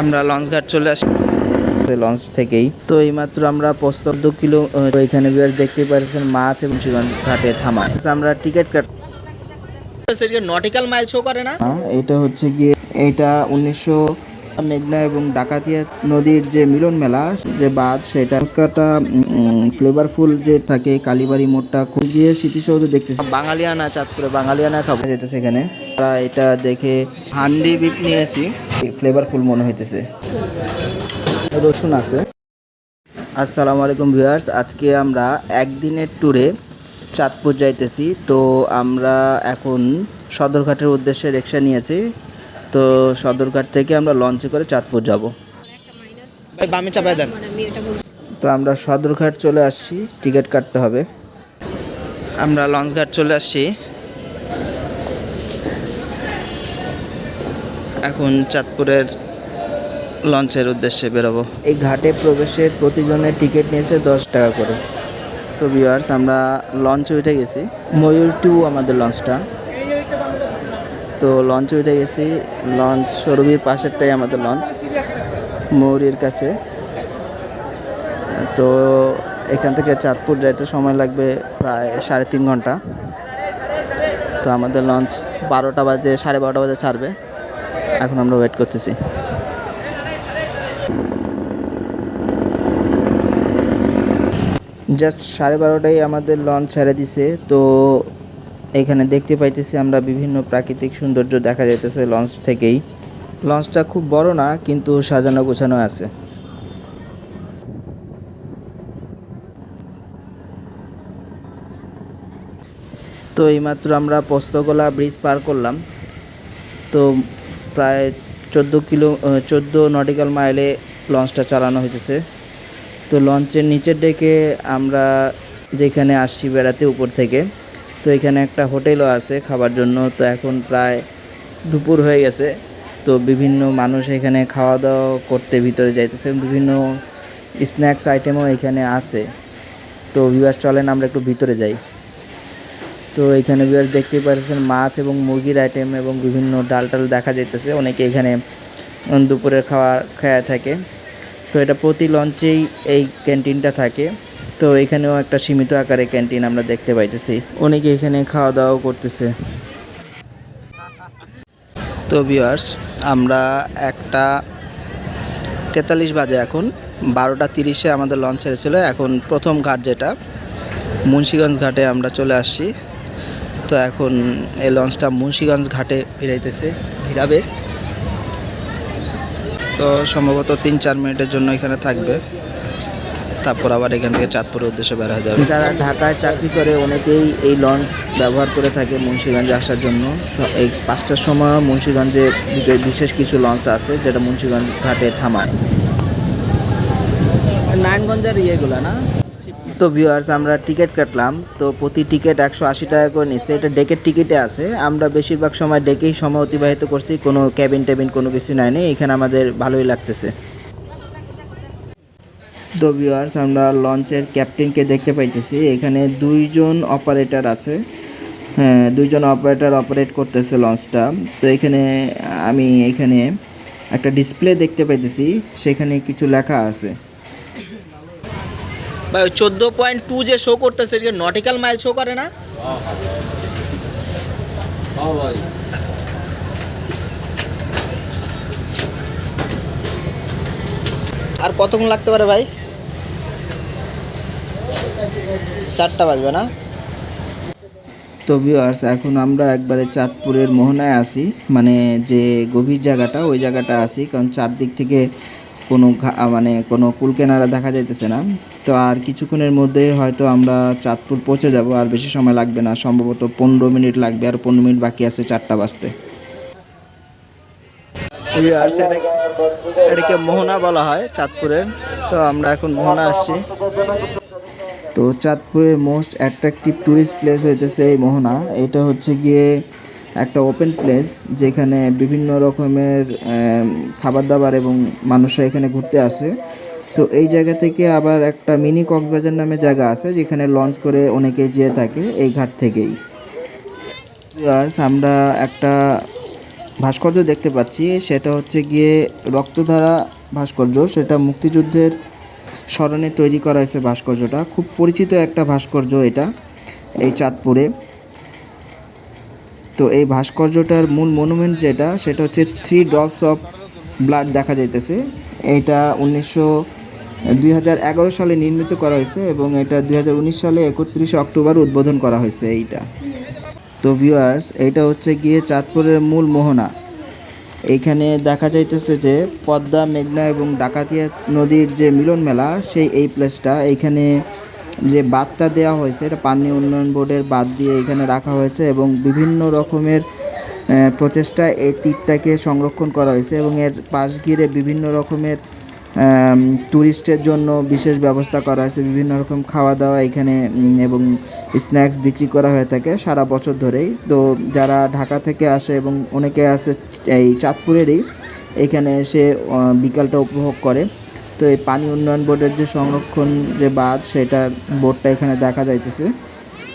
আমরা লঞ্চ ঘাট চলে আসি। লঞ্চ থেকেই। তো এইমাত্র আমরা দু কিলো এখানে দেখতে পাচ্ছেন মাছ এবং চিকন ঘাটে আচ্ছা, আমরা টিকিট কাট নটিক্যাল মাইল শো করে না? এটা হচ্ছে গিয়ে এটা উনিশশো মেঘনা এবং ডাকাতিয়া নদীর যে মিলন মেলা যে বাদ সেটা ফুচকাটা ফ্লেভারফুল যে থাকে কালীবাড়ি মোড়টা খুব গিয়ে স্মৃতিসৌধ দেখতেছি। বাঙালিয়ানা চাঁদপুরে বাঙালিয়ানা খাব। যেতেছে এখানে। আমরা এটা দেখে হান্ডি বিপ নিয়েছি। ফ্লেভারফুল মনে হইতেছে? রসুন আছে। আসসালামু আলাইকুম ভিউয়ার্স আজকে আমরা একদিনের ট্যুরে চাঁদপুর যাইতেছি। তো আমরা এখন সদরঘাটের উদ্দেশ্যে রিক্সা নিয়েছি। তো সদরঘাট থেকে আমরা লঞ্চে করে চাঁদপুর যাব। ভাই বামে চাপায় দেন। তো আমরা সদরঘাট চলে আসছি টিকিট কাটতে হবে। আমরা লঞ্চ ঘাট চলে আসছি। এখন চাঁদপুরের লঞ্চের উদ্দেশ্যে বেরোবো। এই ঘাটে প্রবেশের প্রতিজনের টিকিট নিয়েছে দশ টাকা করে। তো ভিউয়ার্স আমরা লঞ্চে উঠে গেছি। ময়ূর টু আমাদের লঞ্চটা। তো লঞ্চে উঠে গেছি। লঞ্চ সরবির পাশেরটাই আমাদের লঞ্চ, ময়ূরের কাছে। তো এখান থেকে চাঁদপুর যাইতে সময় লাগবে প্রায় সাড়ে তিন ঘণ্টা। তো আমাদের লঞ্চ বারোটা বাজে, সাড়ে বারোটা বাজে ছাড়বে। এখন আমরা ওয়েট করতেছি। জাস্ট সাড়ে বারোটায় আমাদের লঞ্চ ছেড়ে দিছে, তো এখানে দেখতে পাইতেছি আমরা বিভিন্ন প্রাকৃতিক সৌন্দর্য দেখা যাইতেছে লঞ্চ থেকেই। লঞ্চটা খুব বড় না, কিন্তু সাজানো গোছানো আছে। তো এইমাত্র আমরা পোস্তগোলা ব্রিজ পার করলাম। তো প্রায় চোদ্দ কিলো চোদ্দ নটিক্যাল মাইলে লঞ্চটা চালানো হইতেছে। তো লঞ্চের নিচের ডেকে আমরা যেখানে আসছি বেড়াতে উপর থেকে, তো এখানে একটা হোটেলও আছে খাবার জন্য। তো এখন প্রায় দুপুর হয়ে গেছে, তো বিভিন্ন মানুষ এখানে খাওয়া দাওয়া করতে ভিতরে যাইতেছে। বিভিন্ন স্ন্যাক্স আইটেমও এখানে আছে। তো বিবাস চলেন, আমরা একটু ভিতরে যাই। তো এখানে বিয়ার দেখতে পাচ্ছেন মাছ এবং মুরগির আইটেম এবং বিভিন্ন ডাল টাল দেখা যাইতেছে। অনেকে এখানে দুপুরের খাওয়া খাওয়া থাকে। তো এটা প্রতি লঞ্চেই এই ক্যান্টিনটা থাকে। তো এখানেও একটা সীমিত আকারে ক্যান্টিন আমরা দেখতে পাইতেছি। অনেকে এখানে খাওয়া দাওয়াও করতেছে। তো ভিউয়ার্স আমরা একটা তেতাল্লিশ বাজে এখন। বারোটা তিরিশে আমাদের লঞ্চ ছেড়েছিল এখন প্রথম ঘাট যেটা, মুন্সিগঞ্জ ঘাটে আমরা চলে আসছি। তো এখন এই লঞ্চটা মুন্সিগঞ্জ ঘাটে ফিরাইতেছে ফিরাবে তো সম্ভবত তিন চার মিনিটের জন্য এখানে থাকবে। তারপর আবার এখান থেকে চাঁদপুরের উদ্দেশ্যে হয়ে যাবে। যারা ঢাকায় চাকরি করে, অনেকেই এই লঞ্চ ব্যবহার করে থাকে মুন্সিগঞ্জে আসার জন্য। এই পাঁচটার সময় মুন্সিগঞ্জে বিশেষ কিছু লঞ্চ আছে যেটা মুন্সিগঞ্জ ঘাটে থামায়। নারায়ণগঞ্জের ইয়েগুলো না? তো ভিউয়ার্স আমরা টিকিট কাটলাম। তো প্রতি টিকিট একশো আশি টাকা করে নিচ্ছে। এটা ডেকের টিকিটে আছে। আমরা বেশিরভাগ সময় ডেকেই সময় অতিবাহিত করছি। কোনো ক্যাবিন ট্যাবিন কোনো কিছু নেয়নি এখানে আমাদের ভালোই লাগতেছে। তো ভিউয়ার্স আমরা লঞ্চের ক্যাপ্টেনকে দেখতে পাইতেছি। এখানে দুইজন অপারেটর আছে। হ্যাঁ দুইজন অপারেটর অপারেট করতেছে লঞ্চটা। তো এখানে আমি এখানে একটা ডিসপ্লে দেখতে পাইতেছি। সেখানে কিছু লেখা আছে। ভাই ওই চোদ্দ পয়েন্ট টু যে শো করতেছে নটিক্যাল মাইল শো করে না? আর কতক্ষণ লাগতে পারে ভাই? চারটা বাজবে না? তো ভিউয়ার্স এখন আমরা একবারে চাঁদপুরের মোহনায় আছি। মানে যে গভীর জায়গাটা, ওই জায়গাটা আছি। কারণ চারদিক থেকে কোনো মানে কোনো কুলকেনারা দেখা যাইতেছে না। তো আর কিছুক্ষণের মধ্যে হয়তো আমরা চাঁদপুর পৌঁছে যাব, আর বেশি সময় লাগবে না। সম্ভবত পনেরো মিনিট লাগবে, আর পনেরো মিনিট বাকি আছে চারটা বাজতে। এটাকে মোহনা বলা হয় চাঁদপুরের তো আমরা এখন মোহনা আসছি। তো চাঁদপুরের মোস্ট অ্যাট্রাকটিভ ট্যুরিস্ট প্লেস হইতেছে এই মোহনা। এটা হচ্ছে গিয়ে একটা ওপেন প্লেস যেখানে বিভিন্ন রকমের খাবার দাবার এবং মানুষরা এখানে ঘুরতে আসে। তো এই জায়গা থেকে আবার একটা মিনি কক্সবাজার নামে জায়গা আছে, যেখানে লঞ্চ করে অনেকে যেয়ে থাকে এই ঘাট থেকেই। আমরা একটা ভাস্কর্য দেখতে পাচ্ছি, সেটা হচ্ছে গিয়ে রক্তধারা ভাস্কর্য। সেটা মুক্তিযুদ্ধের স্মরণে তৈরি করা হয়েছে ভাস্কর্যটা। খুব পরিচিত একটা ভাস্কর্য এটা, এই চাঁদপুরে। তো এই ভাস্কর্যটার মূল মনুমেন্ট যেটা, সেটা হচ্ছে থ্রি ড্রপস অফ ব্লাড দেখা যাইতেছে। এটা উনিশশো, দুই সালে নির্মিত করা হয়েছে এবং এটা দুই হাজার উনিশ সালে একত্রিশে অক্টোবর উদ্বোধন করা হয়েছে এইটা। তো ভিউয়ার্স এইটা হচ্ছে গিয়ে চাঁদপুরের মূল মোহনা। এইখানে দেখা যাইতেছে যে পদ্মা, মেঘনা এবং ডাকাতিয়া নদীর যে মিলন মেলা সেই এই প্লেসটা এইখানে যে বাঁধটা দেওয়া হয়েছে, এটা পানি উন্নয়ন বোর্ডের বাদ দিয়ে এখানে রাখা হয়েছে এবং বিভিন্ন রকমের প্রচেষ্টা এই তীরটাকে সংরক্ষণ করা হয়েছে এবং এর পাশ ঘিরে বিভিন্ন রকমের ট্যুরিস্টের জন্য বিশেষ ব্যবস্থা করা হয়েছে। বিভিন্ন রকম খাওয়া দাওয়া এখানে এবং স্ন্যাক্স বিক্রি করা হয়ে থাকে সারা বছর ধরেই। তো যারা ঢাকা থেকে আসে এবং অনেকে আসে এই চাঁদপুরেরই, এখানে এসে বিকালটা উপভোগ করে। তো এই পানি উন্নয়ন বোর্ডের যে সংরক্ষণ যে বাঁধ সেটার বোর্ডটা এখানে দেখা যাইতেছে।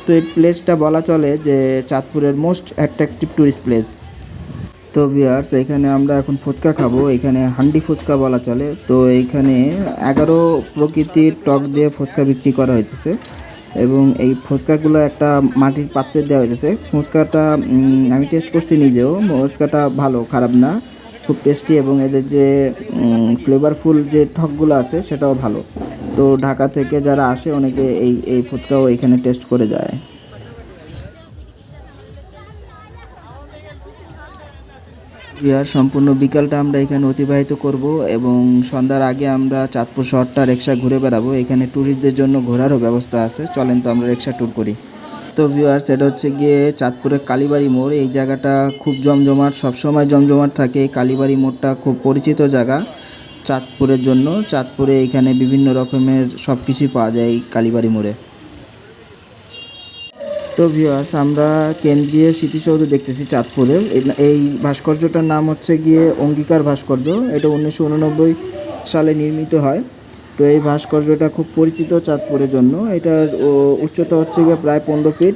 তো এই প্লেসটা বলা চলে যে চাঁদপুরের মোস্ট অ্যাট্রাকটিভ ট্যুরিস্ট প্লেস। তো ভিউয়ার্স, এখানে আমরা এখন ফুচকা খাব। এখানে হান্ডি ফুচকা বলা চলে। তো এইখানে এগারো প্রকৃতির টক দিয়ে ফুচকা বিক্রি করা হইতেছে। এবং এই ফুচকাগুলো একটা মাটির পাত্রে দেওয়া হয়েছে ফুচকাটা আমি টেস্ট করছি নিজেও। ফুচকাটা ভালো, খারাপ না। খুব টেস্টি এবং এদের যে ফ্লেভারফুল যে ঠকগুলো আছে সেটাও ভালো। তো ঢাকা থেকে যারা আসে অনেকে এই এই ফুচকাও এখানে টেস্ট করে যায়। বিহার সম্পূর্ণ বিকালটা আমরা এখানে অতিবাহিত করব এবং সন্ধ্যার আগে আমরা চাঁদপুর শহরটা রিক্সা ঘুরে বেড়াবো। এখানে ট্যুরিস্টদের জন্য ঘোরারও ব্যবস্থা আছে। চলেন তো আমরা রিক্সা ট্যুর করি। তো ভিউয়ার্স এটা হচ্ছে গিয়ে চাঁদপুরের কালীবাড়ি মোড়। এই জায়গাটা খুব জমজমাট, সবসময় জমজমাট থাকে। কালীবাড়ি মোড়টা খুব পরিচিত জায়গা চাঁদপুরের জন্য। চাঁদপুরে এখানে বিভিন্ন রকমের সব কিছুই পাওয়া যায় কালীবাড়ি মোড়ে। তো ভিউয়ার্স আমরা কেন্দ্রীয় স্মৃতিসৌধ দেখতেছি চাঁদপুরের এই ভাস্কর্যটার নাম হচ্ছে গিয়ে অঙ্গীকার ভাস্কর্য। এটা উনিশশো উননব্বই সালে নির্মিত হয়। তো এই ভাস্কর্যটা খুব পরিচিত চাঁদপুরের জন্য। এটার উচ্চতা হচ্ছে গিয়ে প্রায় পনেরো ফিট।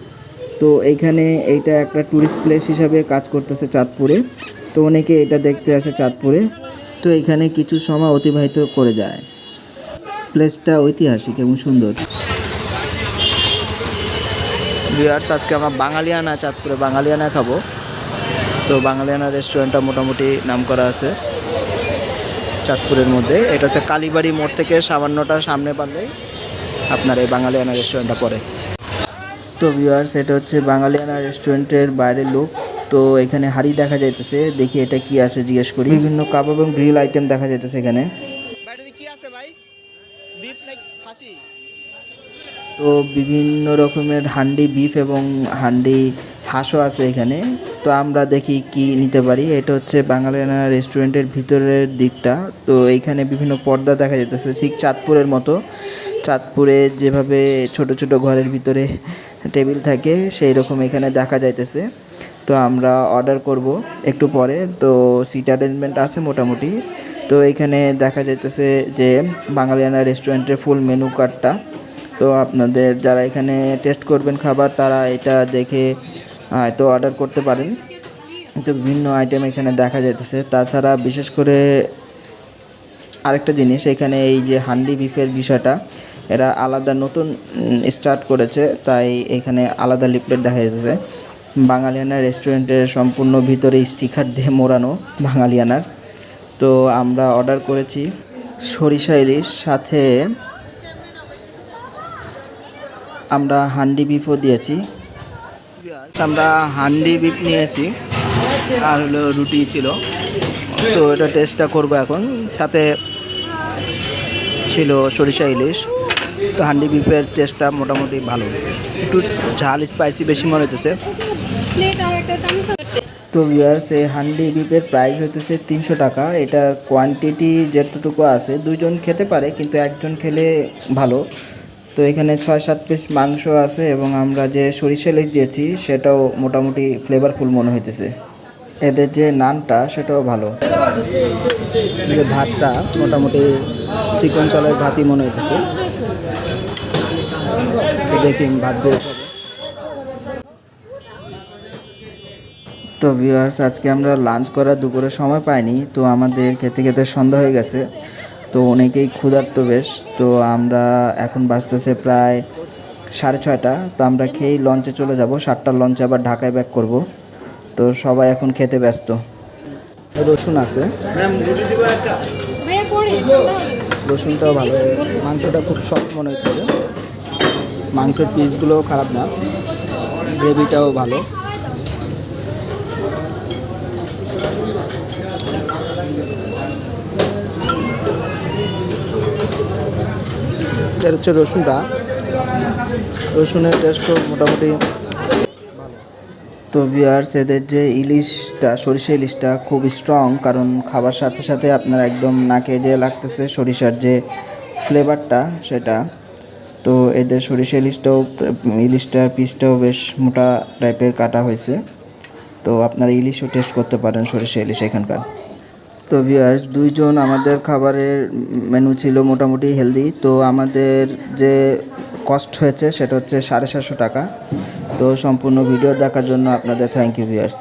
তো এইখানে এইটা একটা ট্যুরিস্ট প্লেস হিসাবে কাজ করতেছে চাঁদপুরে। তো অনেকে এটা দেখতে আসে চাঁদপুরে। তো এখানে কিছু সময় অতিবাহিত করে যায়। প্লেসটা ঐতিহাসিক এবং সুন্দর। ভিউয়ার্স আজকে আমরা বাঙালিয়ানা, চাঁদপুরে বাঙালিয়ানা খাব। তো বাঙালিয়ানা রেস্টুরেন্টটা মোটামুটি নাম করা আছে। চাঁদপুরের মধ্যে। এটা হচ্ছে কালীবাড়ি মোড় থেকে সামান্যটা সামনে পারলেই আপনার এই বাঙালিয়ানা রেস্টুরেন্টটা পড়ে। তো ভিউয়ার্স এটা হচ্ছে বাঙালিয়ানা রেস্টুরেন্টের বাইরের লোক তো এখানে হাড়ি দেখা যাইতেছে। দেখি এটা কি আছে জিজ্ঞেস করি। বিভিন্ন কাপ এবং গ্রিল আইটেম দেখা যাইতেছে এখানে। কি আছে ভাই? বিফ নাকি খাসি? তো বিভিন্ন রকমের হান্ডি বিফ এবং হান্ডি হাঁসও আছে এখানে। তো আমরা দেখি কি নিতে পারি। এটা হচ্ছে বাঙালিয়ানা রেস্টুরেন্টের ভিতরের দিকটা। তো এইখানে বিভিন্ন পর্দা দেখা যেতেছে ঠিক চাঁদপুরের মতো। চাঁদপুরে যেভাবে ছোট ছোট ঘরের ভিতরে টেবিল থাকে সেই রকম এখানে দেখা যাইতেছে। তো আমরা অর্ডার করব একটু পরে। তো সিট অ্যারেঞ্জমেন্ট আছে মোটামুটি। তো এখানে দেখা যাইতেছে যে বাঙালিয়ানা রেস্টুরেন্টের ফুল মেনু কার্ডটা। তো আপনাদের যারা এখানে টেস্ট করবেন খাবার, তারা এটা দেখে হয়তো অর্ডার করতে পারেন। তো বিভিন্ন আইটেম এখানে দেখা যাইতেছে। তাছাড়া বিশেষ করে আরেকটা জিনিস, এখানে এই যে হান্ডি বিফের বিষয়টা, এরা আলাদা নতুন স্টার্ট করেছে, তাই এখানে আলাদা লিফলেট দেখা যাচ্ছে বাঙালিয়ানা রেস্টুরেন্টের সম্পূর্ণ ভিতরে স্টিকার দিয়ে মোড়ানো বাঙালিয়ানার। তো আমরা অর্ডার করেছি সরিষা ইলিশ, সাথে আমরা হান্ডি বিফও দিয়েছি। আমরা হান্ডি বিপ নিয়েছি। আর হলো রুটি ছিল। তো এটা টেস্টটা করব এখন। সাথে ছিল সরিষা ইলিশ। তো হান্ডি বিপের টেস্টটা মোটামুটি ভালো। একটু ঝাল স্পাইসি বেশি মনে হতেছে তো ভিউয়ার্স এই হান্ডি বিপের প্রাইস হইতেছে তিনশো টাকা। এটার কোয়ান্টিটি যেটুকু আছে দুজন খেতে পারে, কিন্তু একজন খেলে ভালো। তো এখানে ছয় সাত পিস মাংস আছে এবং আমরা যে সরিষা ইলিশ দিয়েছি, সেটাও মোটামুটি ফ্লেভারফুল মনে হইতেছে। এদের যে নানটা, সেটাও ভালো। যে ভাতটা, মোটামুটি চিকন চালের ভাতই মনে হইতেছে। দেখি ভাত দিয়ে তো ভিউয়ার্স আজকে আমরা লাঞ্চ করার দুপুরে সময় পাইনি, তো আমাদের খেতে খেতে সন্ধ্যা হয়ে গেছে। তো অনেকেই ক্ষুধার্ত বেশ। তো আমরা এখন বাজতেছে প্রায় সাড়ে ছয়টা। তো আমরা খেয়েই লঞ্চে চলে যাব। সাতটার লঞ্চে আবার ঢাকায় ব্যাক করব। তো সবাই এখন খেতে ব্যস্ত। রসুন আছে। রসুনটাও ভালো। মাংসটা খুব সফট মনে হচ্ছে। মাংসের পিসগুলোও খারাপ না। গ্রেভিটাও ভালো। এটা হচ্ছে রসুনটা। রসুনের টেস্টও মোটামুটি তো বিয়ার্স এদের যে ইলিশটা সরিষা ইলিশটা খুব স্ট্রং কারণ খাবার সাথে সাথে আপনার একদম নাকে যে লাগতেছে সরিষার যে ফ্লেভারটা সেটা। তো এদের সরিষা ইলিশটাও, ইলিশটার পিসটাও বেশ মোটা টাইপের কাটা হয়েছে। তো আপনারা ইলিশও টেস্ট করতে পারেন সরিষা ইলিশ এখানকার। তো ভিউয়ার্স দুইজন আমাদের খাবারের মেনু ছিল মোটামুটি হেলদি তো আমাদের যে কস্ট হয়েছে সেটা হচ্ছে সাড়ে সাতশো টাকা। তো সম্পূর্ণ ভিডিও দেখার জন্য আপনাদের থ্যাংক ইউ ভিউয়ার্স